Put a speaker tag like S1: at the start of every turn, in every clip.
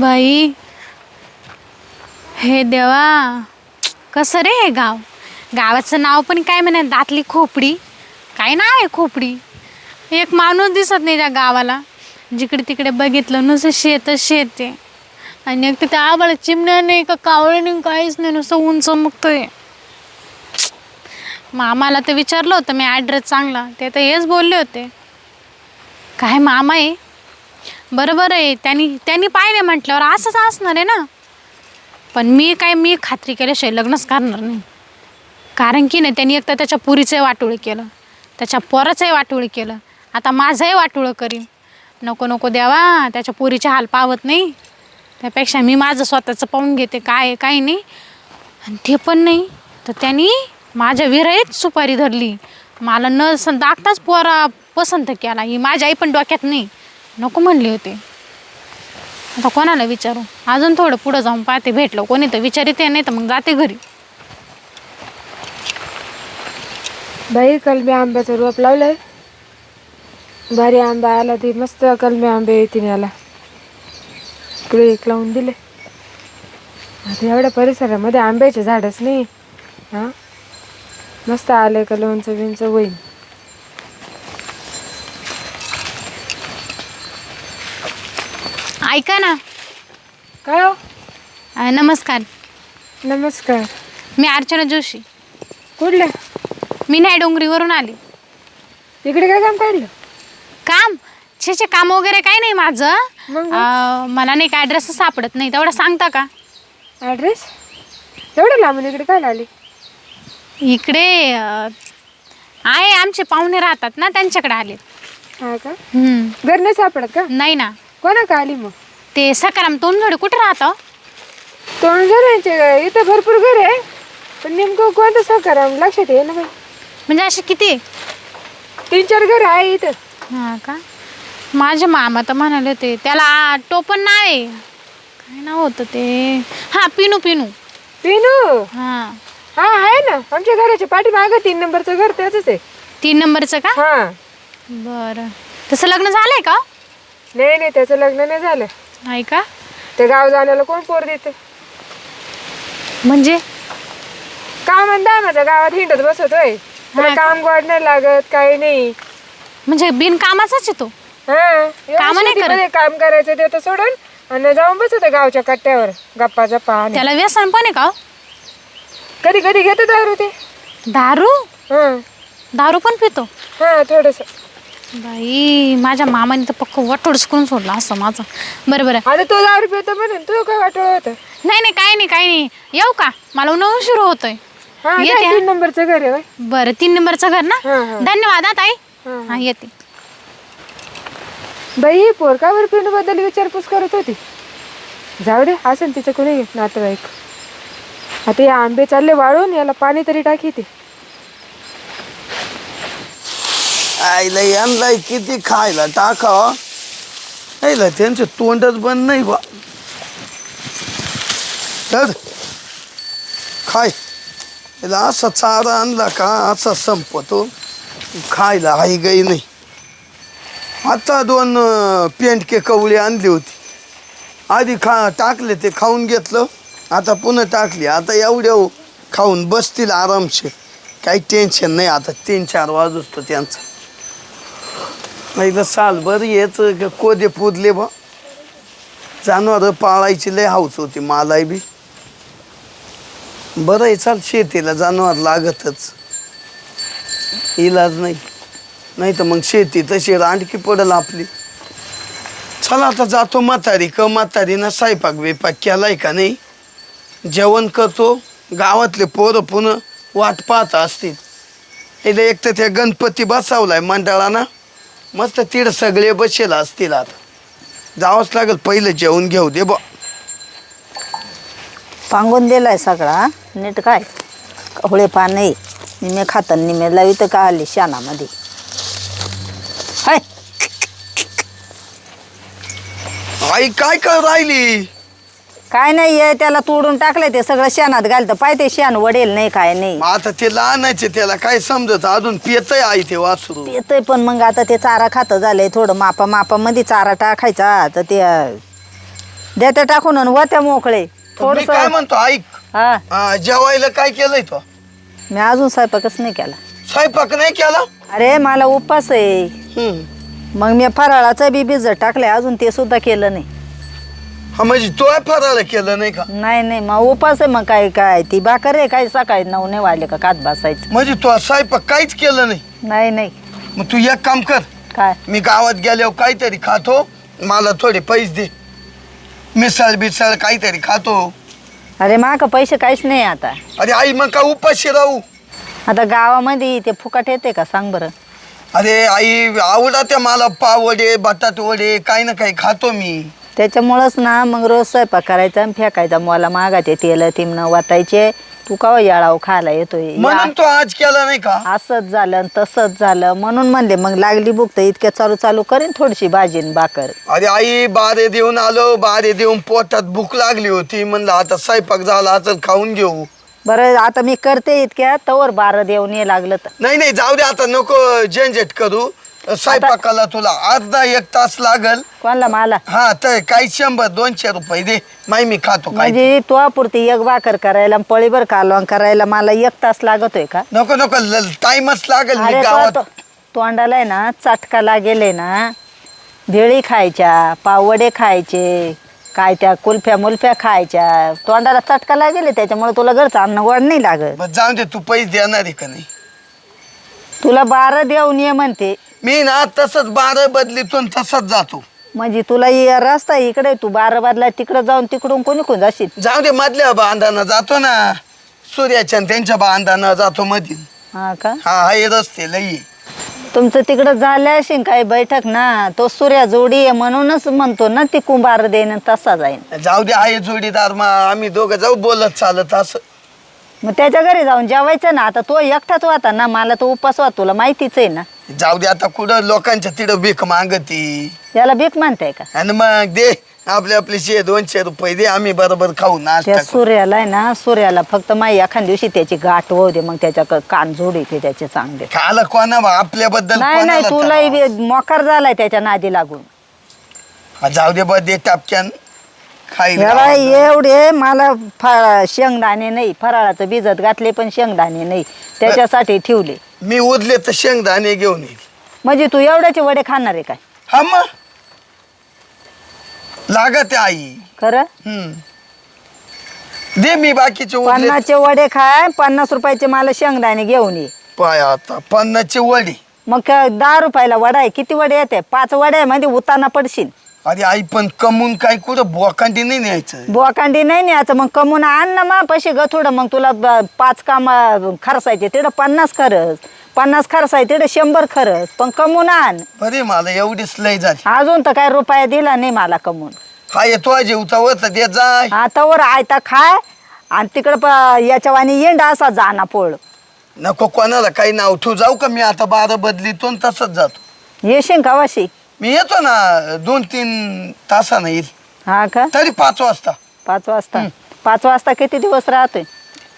S1: बाई. हे देवा कसं रे हे गाव? गावाचं नाव पण काय म्हणे? दातली खोपडी. काय नाव आहे खोपडी? एक माणूस दिसत नाही त्या गावाला. जिकडे तिकडे बघितलं नुसतं शेत शेत आहे. आणि एक तर त्या आबाला चिमण्या नाही का कावळे नाही काहीच नाही नुसतं उंच मुक्तोय मामाला तर विचारलं होतं मी ॲड्रेस चांगला. ते तर हेच बोलले होते. काय मामा आहे? बरोबर आहे. त्यांनी त्यांनी पाहिले म्हटल्यावर असंच असणार आहे ना. पण मी काय मी खात्री केल्याशिवाय लग्नच करणार नाही. कारण की नाही त्यांनी एक तर त्याच्या पुरीचंही वाटोळी केलं त्याच्या पोराचंही वाटोळी केलं. आता माझंही वाटोळं करीन. नको नको द्यावा त्याच्या पुरीचे हाल पावत नाही. त्यापेक्षा मी माझं स्वतःचं पाहून घेते काय काय नाही. आणि ते पण नाही. तर त्यांनी माझ्या विरहीत सुपारी धरली. मला न स दाखताच पोरा पसंत केला. ही माझ्या आई पण डोक्यात नाही. नको म्हणले होते. आता कोणाला विचारू? अजून थोडं पुढं जाऊन पाहते भेटलं कोणी तर विचारिते नाही तर मग जाते घरी.
S2: बाई कलमी आंब्याचं रोप लावलंय. भारी आंबा आला ती मस्त कलमी आंबे तिने आला इकडे एक लावून दिले. आता एवढ्या परिसरामध्ये आंब्याचे झाडच नाही. हां? मस्त आले का लोणचं बिंचं होईल
S1: ऐका ना.
S2: काय हो?
S1: अं, नमस्कार.
S2: नमस्कार.
S1: मी अर्चना जोशी.
S2: कुठले
S1: मी नाही डोंगरीवरून आले.
S2: इकडे काय काम काढलं?
S1: काम? छे छे काम वगैरे काही नाही माझं.
S2: मग?
S1: अं, मला नाही का ॲड्रेस सापडत नाही. तेवढं सांगता का?
S2: ॲड्रेस एवढं लांबून इकडे काय आली
S1: इकडे अं, आहे. आमचे पाहुणे राहतात ना त्यांच्याकडे आले.
S2: हा का?
S1: हम्म.
S2: घर नाही सापडत का?
S1: नाही ना.
S2: कोणा का आली मग?
S1: ते सकाराम तोंडझोडे कुठे राहतं?
S2: तोंड घरांचे इथं भरपूर घर आहे. पण नेमकं कोणतं सहकार लक्षात ये ना बाई.
S1: म्हणजे असे किती?
S2: तीन चार घर आहे इथं.
S1: हा का? माझे मामा तर म्हणाले होते त्याला टोपण नाव आहे काय नाव होतं ते? हां पिनू पिनू.
S2: पिनू?
S1: हां.
S2: हा आहे ना. आमच्या घराच्या पाठीमागं तीन नंबरचं घर त्याच आहे.
S1: तीन नंबरचं का?
S2: हा.
S1: बरं. तसं लग्न झालंय का?
S2: नाही नाही त्याचं लग्न नाही झालं.
S1: नाही का?
S2: ते गाव जाण्याला कोण पोर देते?
S1: म्हणजे?
S2: काम आणि माझ्या गावात हिंडत बसतोय त्याला
S1: हा.
S2: काम गोड नाही लागत काही नाही.
S1: म्हणजे बिनकामाचाच आहे तो?
S2: हा
S1: कामं नाही करत.
S2: शेतीमध्ये काम करायचं ते तर सोडून आणि जाऊन बसत गावच्या कट्ट्यावर गप्पा जप्पा आणि.
S1: त्याला व्यसन पण आहे का हो?
S2: कधी कधी घेतो दारू ते.
S1: दारू?
S2: हा.
S1: दारू पण पितो?
S2: हा थोडस.
S1: बाई माझ्या मामाने तर पक्क वाटोडच करून सोडला असं माझं. बरं बरं.
S2: आता तो दारू पितो म्हणून तू काय वाटलं होतं?
S1: नाही नाही काही नाही काही नाही. येऊ का? मला उन्हा सुरू होतोय.
S2: हा
S1: येते
S2: काय
S1: हा.
S2: तीन नंबरचं घर आहे.
S1: बरं तीन नंबरचं घर ना?
S2: हा, हा.
S1: धन्यवाद हा ताई.
S2: हा,
S1: हा. येते.
S2: बाई ही पोर का बरं पिंडू बद्दल विचारपूस करत होती? जाऊ दे असेल तिचं कोणी नातेवाईक. आता हे आंबे चालले वाळून याला पाणी तरी टाकी ते.
S3: आईला यांना किती खायला टाकावा आईला त्यांचं तोंडच बंद नाही बा. तर खाय. याला असा चारा आणला का असा संपतो. खायला आई गाई नाही. आता दोन पेंट पेंटके कवळी आणली होती. आधी खा टाकले ते खाऊन घेतलं. आता पुन्हा टाकली. आता एवढ्या खाऊन बसतील आरामशीर. काही टेन्शन नाही. आता तीन चार वाजूच तो त्यांचं. नाही सालभर बरं येच कोदे पुजले बा. जानवर पाळायची लय हाऊस होती मालाय बी. बरं आहे चाल शेतीला जनावर लागतच. इलाज नाही. नाही तर मग शेती तशी रांडकी पडल आपली. चला आता जातो म्हातारी क म्हातारीनं स्वयंपाक बिपाक केलाय का नाही? जेवण करतो. गावातले पोरं पुन्हा वाट पाहत असतील. इथे एक तर त्या गणपती बसावलाय मंडळानं. मस्त तिड सगळे बसेल असतील आता. जावंच लागेल पहिलं जेवण घेऊ दे बा
S4: पांगून दिलाय सगळा नीट काय? होळे पान नाही निमे खातं निमे लावित का आली शानामध्ये हाय.
S3: आई काय कर राहिली?
S4: काय नाही आहे त्याला तोडून टाकलंय ते सगळं शेणात घालतं. पाय ते शेण वडेल नाही काय नाही.
S3: मग आता ते लहानाचे त्याला काय समजत? अजून पियतय आई ते वासरू.
S4: येतंय पण मग आता ते चारा खातं झालंय थोडं. मापा मापामध्ये चारा टाकायचा तर ते अं, त्या टाकून आणि त्या मोकळे.
S3: मी
S4: थोडस
S3: काय म्हणतो ऐक.
S4: हा
S3: जेवायला काय केलंय तो?
S4: मी अजून स्वयंपाकच नाही केला.
S3: स्वयंपाक नाही केला?
S4: अरे मला उपास आहे.
S3: हम्म.
S4: मग मी फराळाचं बी भिजत टाकलंय. अजून ते सुद्धा केलं नाही.
S3: हा म्हणजे तो फराळ केलं नाही का।
S4: नाही नाही मग उपास आहे मग काय काय ती भाकर आहे काय सकाळी नऊ नाही वाजले का कात बसायचं
S3: म्हणजे तो स्वयंपाक काहीच केलं नाही।
S4: नाही नाही।
S3: मग तू एक काम कर।
S4: काय?
S3: मी गावात गेल्यावर काहीतरी खातो मला थोडे पैसे दे। मिसळ बिसळ काहीतरी खातो।
S4: अरे माग पैसे काहीच नाही आता।
S3: अरे आई मग का उपाशी राहू?
S4: आता गावामध्ये ते फुकट येते का सांग बरं?
S3: अरे आई आवडते मला पाव वडे बटाट वडे काही ना काही खातो मी।
S4: त्याच्यामुळंच ना मग रोज स्वयंपाक करायचा आणि फेकायचा. मला मागाचे तेल तिमणं वाटायचे. तू का याळाव खायला येतोय?
S3: म्हणून तो आज केला नाही का?
S4: असंच झालं आणि तसंच झालं. म्हणून म्हणले मग लागली बुक तर इतक्या चालू चालू करीन थोडीशी भाजी आणि भाकर.
S3: अरे आई बारे देऊन आलो. बारे देऊन पोटात भूक लागली होती. म्हणलं आता स्वयंपाक झाला आता खाऊन घेऊ.
S4: बरं आता मी करते इतक्या. तवर बारं देऊन ये लागलं तर.
S3: नाही नाही जाऊ दे आता नको झंझट करू. स्वयंपाकाला तुला अर्धा एक तास लागल.
S4: कोणाला मला?
S3: हा तर काही शंभर दोनशे रुपये दे. माही मी खातो काय
S4: म्हणजे तो. पुरती एक भाकर करायला पळीभर कालवण करायला मला एक तास लागतोय का?
S3: नको नको टाइमच लागल मी
S4: अरे तो-
S3: गावात.
S4: तो- तोंडाला आहे ना चटका लागेले ना. भेळी खायच्या पावडे खायचे काय त्या कुल्फ्या मुल्फ्या खायच्या. तोंडाला चटका लागेले त्याच्यामुळे तुला घरचं अन्न गोड नाही लागत.
S3: बरं जाऊ दे तू पैसे देणार आहे का नाही?
S4: तुला बारं देऊन ये म्हणते.
S3: मी ना तसंच बारा बदलीतून तसंच जातो.
S4: म्हणजे तुला ये रस्ता इकडे तू बारं बादला तिकडे जाऊन तिकडून कोणी कोण जाशील?
S3: जाऊ दे मधल्या बांधानं जातो ना. सूर्याच्या आणि त्यांच्या बांधानं जातो मधील.
S4: हा का?
S3: हा हा हे रस्ते लई आहे.
S4: तुमचं तिकडं झालं असेल काही बैठक ना? तो सूर्या जोडी आहे म्हणूनच म्हणतो ना ती कुंभार देईन तसा जाईन.
S3: जाऊ दे आहे जोडीदार मग आम्ही दोघं जाऊ बोलत चालत असं.
S4: मग त्याच्या घरी जाऊन जेवायचं ना. आता तो एकटाच होता ना. मला तो उपास होता. तुला माहितीच आहे ना.
S3: जाऊ दे आता कुठं लोकांच्या तिथं भीक मागती?
S4: याला भीक म्हणताय का?
S3: आणि मग दे आपले आपले शे दोनशे रुपये दे. आम्ही बरोबर खाऊ नाश्ता
S4: त्या. सूर्याला आहे ना सूर्याला फक्त माई एखाद दिवशी त्याची गाठ होऊ दे मग त्याच्या क- कान जोडी ते त्याचे चांगले
S3: खायला कोणा बा, आपल्याबद्दल
S4: नाही नाही
S3: कोणाला
S4: तुलाही? बी मोकार झालाय त्याच्या नादी लागून.
S3: हा, जाऊ दे बा दे टापक्यान.
S4: याला एवढे मला फळ शेंगदाणे नाही फराळाचं भिजत घातले पण शेंगदाणे नाही. त्याच्यासाठी ठेवले.
S3: मी उरले तर शेंगदाणे घेऊन येईल.
S4: म्हणजे तू एवढ्याचे वडे खाणार आहे काय?
S3: हा मग. लागत आहे आई.
S4: खरं?
S3: हम्म. दे मी बाकीचे उरले.
S4: पन्नासचे वडे खाय पन्नास रुपयाचे मला शेंगदाणे घेऊन ये.
S3: पाय आता पन्नासचे वडी.
S4: मग काय दहा रुपयाला वडा आहे. किती वडे येते? पाच वडे मध्ये उताना पडशील.
S3: अरे आई पण कमून काय कुठं बोकांडी नाही न्यायचं.
S4: बोकांडी नाही न्यायचं. मग कमून आण ना मग पैसे ग थोडं. मग तुला ब- पाच काम खर्चायचे तिकडं पन्नास खरंच. पन्नास खर्चाय तिकडं शंभर खरंच. पण कमून आण.
S3: बरे मला एवढीच लय झाली.
S4: अजून तर काय रुपया दिला नाही मला कमून.
S3: हा येतो जेवचा होत दे जाय.
S4: आता वर आयता खाय. आणि तिकडं प याच्या वाणी येंडा असा जाना पोळ.
S3: नको कोणाला काही नाव ठेवू. जाऊ का मी आता बारा बदलीतून तसंच जातो.
S4: येशील का वाशी?
S3: मी येतो ना दोन तीन तासानं येईल.
S4: हा का?
S3: तरी पाच वाजता.
S4: पाच वाजता? पाच वाजता किती दिवस राहतोय?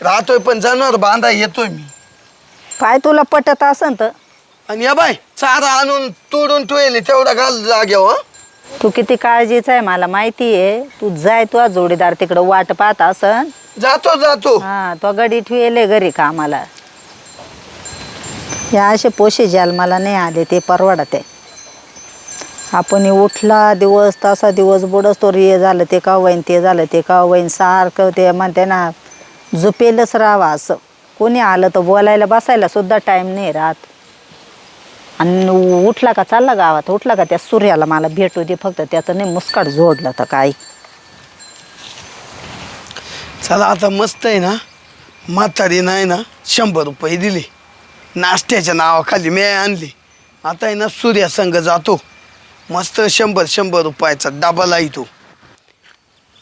S3: राहतोय पण जनावर बांधा येतोय मी.
S4: काय तुला पटत असन तर.
S3: आणि या बाय चारा आणून तोडून ठेवले तेवढा घाल जाग्यावर हं?
S4: तू किती काळजीचा आहे मला माहिती आहे. तू जाय तुझा जोडीदार तिकडं वाट पाहत असन.
S3: जातो जातो.
S4: हा तो गडी ठेवले घरी कामाला. या असे पोशे ज्याल मला नाही आले ते परवडत. आहे आपण हे उठला दिवस तसा दिवस बुडस तो हे झालं ते का वैन ते झालं ते का वैन सारखं ते म्हणते ना झुपेलच राहावा असं. कोणी आलं तर बोलायला बसायला सुद्धा टाईम नाही राहत. आणि उठला का चालला गावात उठला का त्या सूर्याला मला भेटू दे फक्त त्याचं नाही मुस्काट जोडलं तर काही
S3: चला आता मस्त आहे ना म्हातारी नाही ना शंभर रुपये दिले. नाश्त्याच्या नावाखाली मी आणली. आता आहे ना सूर्यासंग जातो. मस्त शंभर शंभर रुपयाचा डबा लाईतो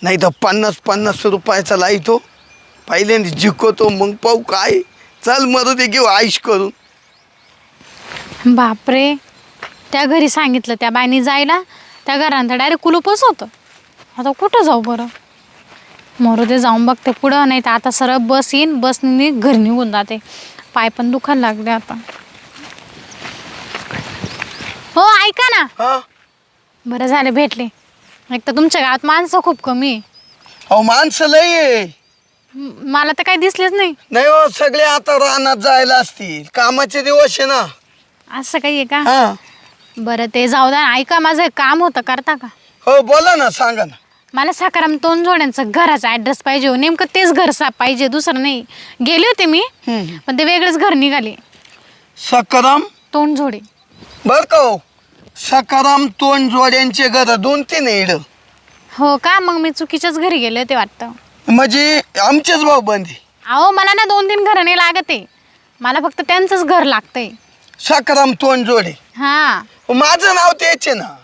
S3: नाही तर पन्नास पन्नास रुपयाचा लाईतो पहिल्यांदा जिंकवतो मग पाहू काय. चल मरू दे घेऊ आईश करून.
S1: बापरे. त्या घरी सांगितलं त्या बाईनी जायला. त्या घरांत डायरेक्ट कुलूपच होतं. आता कुठं जाऊ बरं? मरू दे जाऊन बघते पुढं नाही तर आता सरळ बस येईन. बसने घरी निघून जाते. पाय पण दुखायला लागले आता. हो ऐका ना.
S3: हा?
S1: बरं झालं भेटले. एक तर तुमच्या गावात माणसं खूप कमी आहे.
S3: अहो माणसं लय आहे.
S1: म- मला तर काही दिसलेच नाही.
S3: नाही हो सगळे आता रानात जायला असतील. कामाचे दिवस आहे ना.
S1: असं काही आहे का?
S3: हा.
S1: बरं ते जाऊ द्या. ऐका माझं एक काम होतं. करता का?
S3: हो बोला ना सांगा ना.
S1: मला सकाराम तोंड जोड्यांचं घराचा ॲड्रेस पाहिजे हो. नेमकं तेच घर साप पाहिजे दुसरं नाही. गेले होते मी
S3: हम्म.
S1: पण ते वेगळेच घर निघाले.
S3: सकाराम?
S1: तोंड जोडे
S3: बर का हो. सकाराम तोंड जोड्यांचे घर दोन तीन इकडं
S1: हो का? मग मी चुकीच्याच घरी गेले होते वाटतं.
S3: म्हणजे आमचेच भाऊ बंदी.
S1: अहो मला ना दोन तीन घरं नाही लागत. आहे मला फक्त त्यांचंच घर लागतंय.
S3: सकाराम तोंड जोडे.
S1: हां.
S3: माझं नाव तेच आहे ना.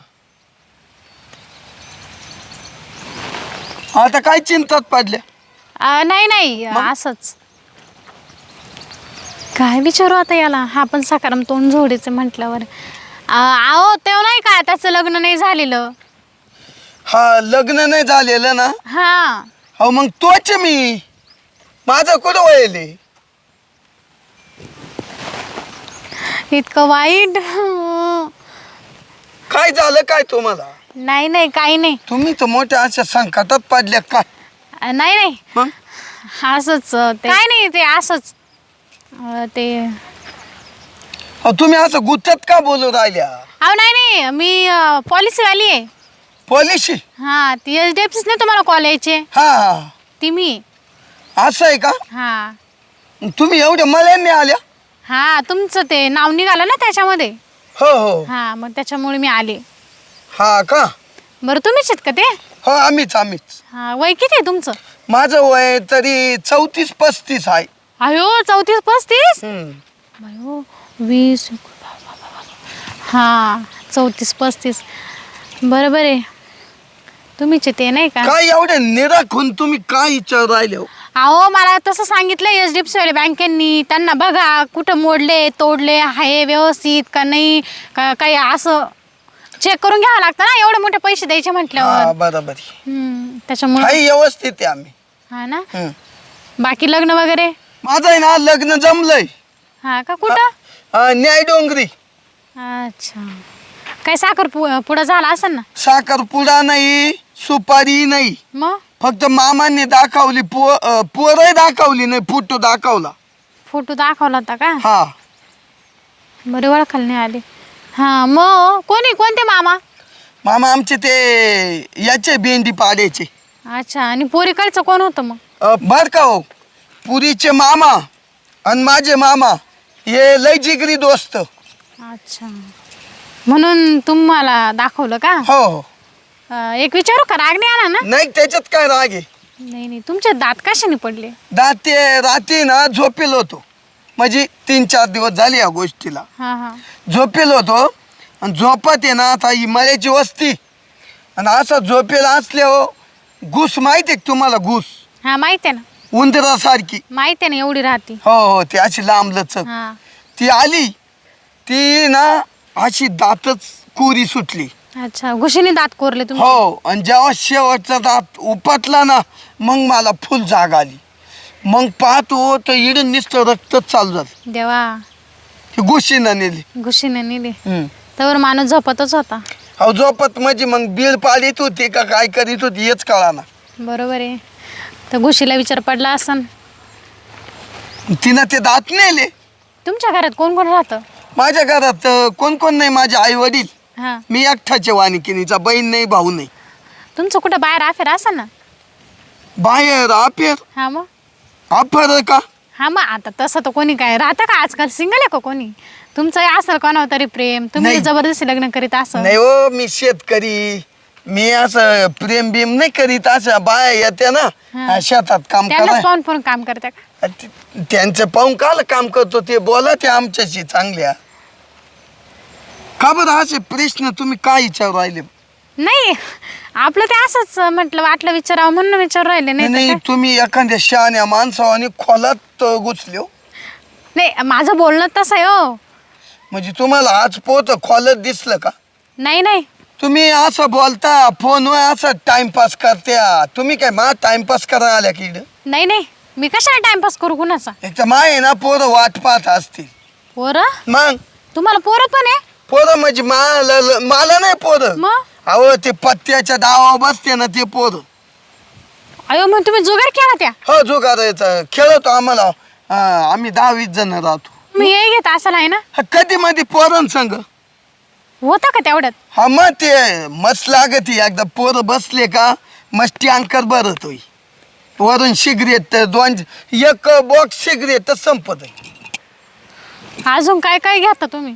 S3: आता काय चिंतात पडल्या?
S1: अं, नाही नाही असंच. काय विचारू आता याला? हा पण सकाराम तोंड जोडीचे म्हटल्यावर. अं, अहो तेव्हा नाही का त्याचं लग्न नाही झालेलं?
S3: हा लग्न नाही झालेलं ना?
S1: हां.
S3: अहो मग तोच आहे मी. माझं कुठं वळले
S1: इतकं वाईट.
S3: काय झालं काय तुम्हाला?
S1: नाही नाही काही नाही.
S3: तुम्ही तर मोठ्या अशा संकटात पडल्या काय
S1: अं, नाही नाही.
S3: मग?
S1: असंच ते काय नाही ते असंच. अं, ते
S3: अहो, तुम्ही असं गुत्तत का बोलू राहिल्या?
S1: अहो नाही नाही. मी पॉलिसीवाली आहे.
S3: पॉलिसी
S1: हां ती एच डी एफ सीच नाही तुम्हाला कॉल यायचे?
S3: हा हा.
S1: ती मी.
S3: असं आहे का?
S1: हां.
S3: तुम्ही एवढ्या मळ्यांनी आल्या?
S1: हां तुमचं ते नाव निघालं ना त्याच्यामध्ये?
S3: हो हो.
S1: हां मग त्याच्यामुळे मी आले.
S3: हा का?
S1: बरं तुम्हीच आहेत का ते?
S3: हो आम्हीच आम्हीच.
S1: हां वय किती आहे तुमचं?
S3: माझं वय तरी चौतीस पस्तीस आहे.
S1: अयो चौतीस पस्तीस?
S3: हम्म.
S1: अयो. वीस. हां चौतीस पस्तीस. बरोबर आहे. तुम्हीच आहे ते नाही का?
S3: काय एवढे निराखून तुम्ही काय विचार राहिले हो?
S1: अहो मला तसं सांगितलं एच डी एफ सीवाले बँकेंनी. त्यांना बघा कुठं मोडले तोडले आहे व्यवस्थित का नाही का काही असं. चेक करून घ्यावं लागतं ना एवढे मोठे पैसे द्यायचे
S3: हा
S1: म्हटल्यावर हम्म, त्याच्यामुळे.
S3: काही व्यवस्थित आहे आम्ही.
S1: हा ना?
S3: हम्म.
S1: बाकी लग्न वगैरे?
S3: माझं आहे ना लग्न जमलंय.
S1: हा का कुठं?
S3: न्याय डोंगरी.
S1: अच्छा. काय साखर पु पुढं झाला असेल ना?
S3: साखरपुडा नाही सुपारी नाही.
S1: मग?
S3: फक्त मामांनी दाखवली पो पोरही दाखवली नाही फोटो दाखवला.
S1: फोटो दाखवला होता का?
S3: हा.
S1: बरे ओळखायला नाही आले. हा मग कोणी कोणते मामा?
S3: मामा आमचे ते याचे भेंडी पाड्याचे.
S1: अच्छा आणि पोरीकडचं कोण होतं मग?
S3: अं, बर का हो. पुरीचे मामा आणि माझे मामा. हे लय जिगरी दोस्त.
S1: अच्छा. म्हणून तुम्हाला दाखवलं का?
S3: हो. हो
S1: अं, एक विचारू का? राग नाही आला ना?
S3: नाही त्याच्यात काय राग आहे?
S1: नाही नाही. तुमचे दात कशाने पडले?
S3: दाते रात्री ना झोपेल होतो. म्हणजे तीन चार दिवस झाले या गोष्टीला.
S1: हा हा.
S3: झोपेल होतो. आणि झोपत आहे ना आता ही मळ्याची वस्ती. आणि असं झोपेल असल्यावर घुस माहिती आहे का तुम्हाला घुस?
S1: हा माहिती आहे ना.
S3: उंदरासारखी
S1: माहिती आहे ना एवढी राहते.
S3: हो हो ती अशी लांब लचक
S1: हा.
S3: ती आली ती ना अशी दातच कुरी सुटली.
S1: अच्छा घुशीने दात कोरले तुम्ही?
S3: हो आणि जेव्हा शेवटचा दात उपटला ना मग मला फुल जाग आली. मग पाहतो तर इडून नुसतं रक्तच चालू झालं.
S1: देवा.
S3: ती गुशीनं नेली.
S1: घुशीने नेले.
S3: हम्म.
S1: तर माणूस झोपतच होता.
S3: अहो झोपत म्हणजे मग बिल पाडीत होती का काय करीत होती हेच कळाना.
S1: बरोबर आहे. तर घुशीला विचार पडला असन.
S3: तिनं ते दात नेले.
S1: तुमच्या घरात कोण कोण राहतं?
S3: माझ्या घरात अं, कोण कोण नाही माझे आई वडील
S1: हा.
S3: मी एकठाचे वानिकिनीचा बहीण नाही भाऊ नाही.
S1: तुमचं कुठं बाहेर अफेर असेल ना?
S3: बाहेर आपेर
S1: हा मग.
S3: आफर का?
S1: हा मग आता तसं तर कोणी काय राहतं का? आजकाल सिंगल आहे का कोणी? तुमचं असेल कोणावर तरी प्रेम तुम्ही
S3: नाही.
S1: जबरदस्ती लग्न करीत असं?
S3: नाही हो मी शेतकरी. मी असं प्रेम बिम नाही करीत असं बाया येते ना
S1: हा.
S3: शेतात काम
S1: त्यांनाच
S3: करा
S1: पाहून पाहून काम करता का?
S3: त्यांचं पाहून काल काम करतो ते बोला ते आमच्याशी चांगल्या. का बरं असे प्रश्न तुम्ही काय विचारू राहिले?
S1: नाही आपलं ते असंच म्हटलं वाटलं विचारावं म्हणून विचारू राहिले नाही तर
S3: नाही
S1: काय.
S3: तुम्ही एखाद्या शहाण्या माणसावानी खोलात घुसले हो.
S1: नाही माझं बोलणं तसं आहे हो.
S3: म्हणजे तुम्हाला आज पोत खोलत दिसलं का?
S1: नाही नाही.
S3: तुम्ही असं बोलता फोनवर असं टाइमपास करत्या. तुम्ही काय मा टाइमपास करा आल्या की इकडं?
S1: नाही नाही. मी कशाला टाइमपास करू कुणाचा?
S3: एक तर माय आहे ना पोरं वाट पाहत असतील.
S1: पोरं?
S3: मग?
S1: तुम्हाला पोरं पण आहे?
S3: पोरं म्हणजे मला मला नाही पोरं.
S1: मग?
S3: अहो ते पत्त्याच्या डावा बसते ना ते पोरं.
S1: अयो मग तुम्ही जुगार केला त्या?
S3: हो जो करायचा खेळतो आम्हाला. हा, आम्ही दहा वीस जण राहतो.
S1: मी हे घेत असाल आहे ना?
S3: हा, कधी मध्ये पोरण संग
S1: होता का तेवढ्यात?
S3: हा मग ते मस्त लागत एकदा पोरं बसले का मस्ती अंकर भरत होई वरून सिगरेट दोन एक बॉक्स सिगरेट संपत
S1: अजून काय काय घेता तुम्ही?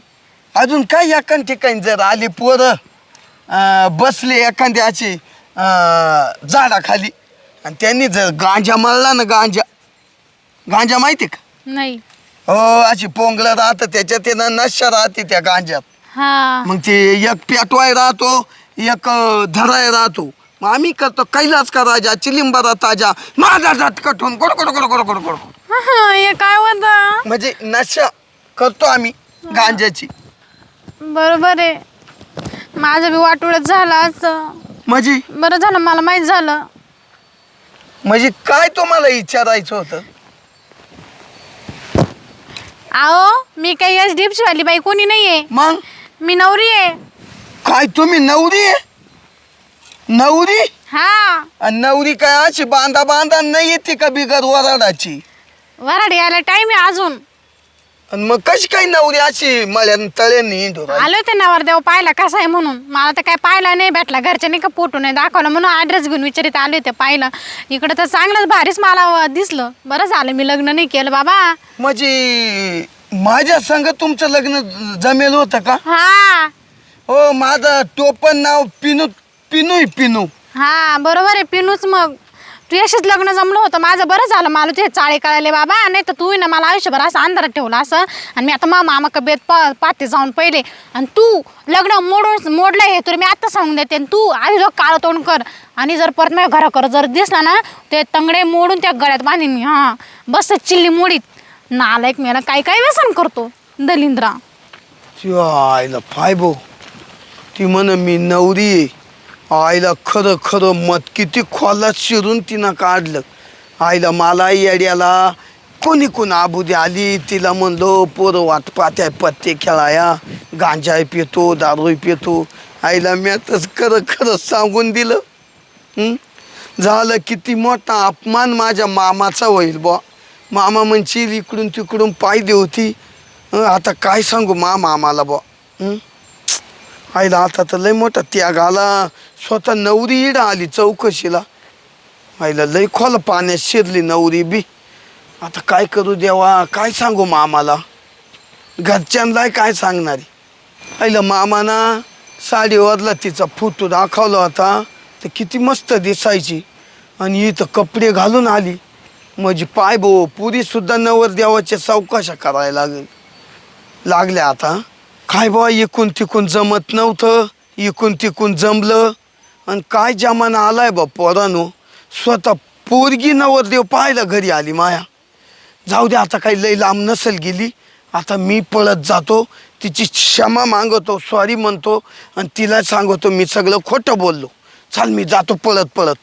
S3: अजून काय एका ठिकाणी जर आली पोरं अं, बसले एखाद्या अशी अं, झाडाखाली आणि त्यांनी जर गांजा मळला ना गांजा गांजा माहिती का?
S1: नाही.
S3: हो अशी पोंगलं राहतं त्याच्यात ना नशा राहते त्या गांजात
S1: हा.
S3: मग ते एक पेटवाय राहतो एक धराय राहतो. मग आम्ही करतो कैलास का राजा चिलिंबरा ताजा माझा झटकटून गोड गोड गोड गोड गोड गोड.
S1: हा, हे काय होतं
S3: म्हणजे नशा करतो आम्ही गांजाची
S1: बरोबर आहे. माझं बी वाटोळत झालं असं.
S3: म्हणजे?
S1: बरं झालं मला माहीत झालं.
S3: म्हणजे काय तुम्हाला विचारायचं होतं?
S1: आहो मी काही एस डीपची वाली बाई कोणी नाही आहे
S3: मग?
S1: मी नवरी आहे.
S3: काय तुम्ही नवरी आहे? नवरी?
S1: हा.
S3: आणि नवरी काय अशी बांधा बांधा नाही येते का बिगर वराडाची?
S1: वराड यायला टाइम आहे अजून.
S3: आणि मग कशी काय नवरी अशी तळ्यांनी हिंडू राहिली?
S1: आले होते नवरदेव पाहिला कसा आहे म्हणून? मला तर काय पाहिला नाही भेटला घरच्याने का फोटो नाही दाखवला म्हणून ॲड्रेस घेऊन विचारित आले होते पाहिलं इकडं तर चांगलंच भारीच मला दिसलं. बरं झालं मी लग्न नाही केलं बाबा.
S3: म्हणजे माझ्या संग तुमचं लग्न जमेल होतं का?
S1: हा.
S3: हो माझं टोपण नाव पिनू पिनूय पिनू.
S1: हा बरोबर आहे. पिनूच मग. तू अशीच लग्न जमलं होतं. माझं बरं झालं. मला तुझे चाळे कळाले बाबा. नाही तर तू ना मला आयुष्यभर असं अंधारात ठेवलं असं. आणि मी आता मा मामा कबेत पा पाहते जाऊन पहिले. आणि तू लग्न मोडून मोडलं हे तुला मी आत्ता सांगून देते. आणि तू आधी जो काळं तोंड कर. आणि जर परत माझ्या घराकर जर दिसला ना ते तंगडे मोडून त्या गळ्यात बांधीन मी. हां. बस चिल्ली मोडीत. नालायक मेला काय काय व्यसन करतो? दलिंद्रा.
S3: ती आईला फाय भाऊ ती म्हण मी नवरी आहे. आईला खरं खरं मत किती खोलात शिरून तिनं काढलं. आईला मला येड्याला कोणी कोण आबुदी आली? तिला म्हणलो पोरं वाट पात्या पत्ते खेळाया गांजाय पितो दारू पितो. आईला म्यातच खरं खरं सांगून दिलं. हं? झालं किती मोठा अपमान माझ्या मामाचा होईल बुवा. मामा म्हणशील इकडून तिकडून पाय होती. आता काय सांगू मामा आम्हाला बा आईला आता तर लय मोठा त्याग आला. स्वतः नवरी इड आली चौकशीला. आईला लय खोल पाण्यात शिरली नवरी बी. आता काय करू देवा? काय सांगू मामाला? घरच्यांना काय सांगणारी? आईला मामाना साडीवरला तिचा फोटो दाखवला होता. तर किती मस्त दिसायची. आणि इथं कपडे घालून आली. म्हणजे पाय भो पुरी सुद्धा नवर देवाच्या चौकशा करायला लागेल. लागल्या आता. काय बा इकून तिकून जमत नव्हतं. इकून तिकून जमलं. आणि काय जमाना आलाय बा पोरानो. स्वतः पोरगी नवरदेव पाहायला घरी आली माया. जाऊ दे आता काही लई लांब नसेल गेली. आता मी पळत जातो. तिची क्षमा मागवतो सॉरी म्हणतो. आणि तिला सांगतो मी सगळं खोटं बोललो. चाल मी जातो पळत पळत.